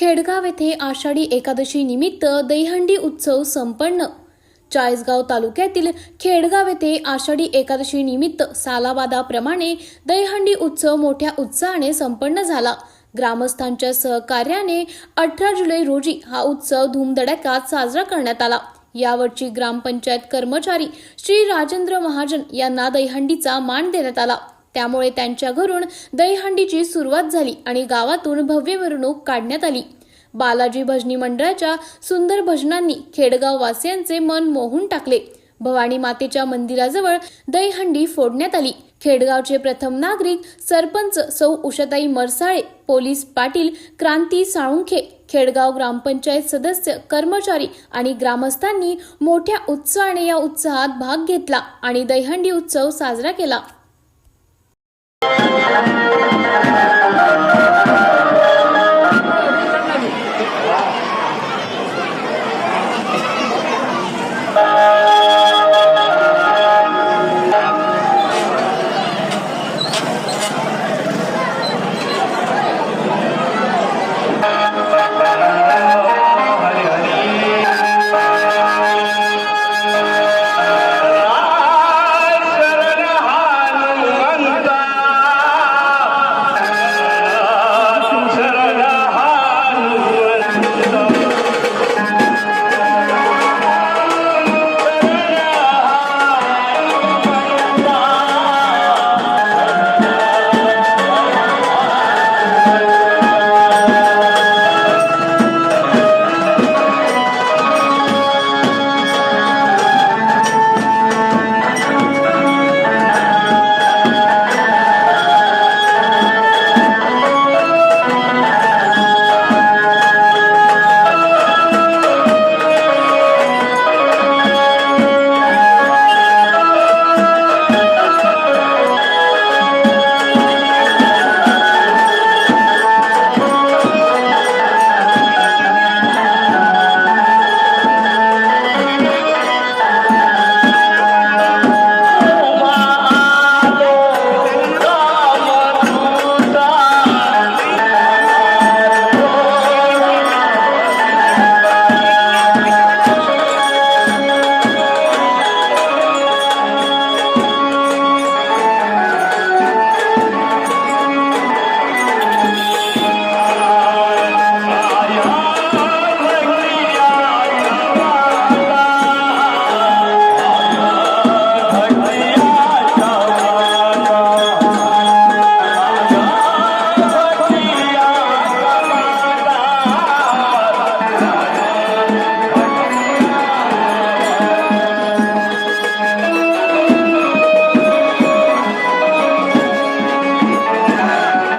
खेडगाव येथे आषाढी एकादशी निमित्त दहीहंडी उत्सव संपन्न. चाळीसगाव तालुक्यातील खेडगाव येथे आषाढी एकादशी निमित्त सालाबादाप्रमाणे दहीहंडी उत्सव मोठ्या उत्साहाने संपन्न झाला. ग्रामस्थांच्या सहकार्याने अठरा जुलै रोजी हा उत्सव धूमधडक्यात साजरा करण्यात आला. यावरची ग्रामपंचायत कर्मचारी श्री राजेंद्र महाजन यांना दहीहंडीचा मान देण्यात आला. त्यामुळे त्यांच्या घरून दहीहंडीची सुरुवात झाली आणि गावातून भव्य मिरवणूक काढण्यात आली. बालाजी भजनी मंडळाच्या सुंदर भजनांनी खेडगाव वासियांचे मन मोहून टाकले. भवानी मातेच्या मंदिराजवळ दहीहंडी फोडण्यात आली. खेडगावचे प्रथम नागरिक सरपंच सौ उषाताई मरसाळे पोलीस पाटील क्रांती साळुंखे खेडगाव ग्रामपंचायत सदस्य कर्मचारी आणि ग्रामस्थांनी मोठ्या उत्साहाने या उत्साहात भाग घेतला आणि दहीहंडी उत्सव साजरा केला. Música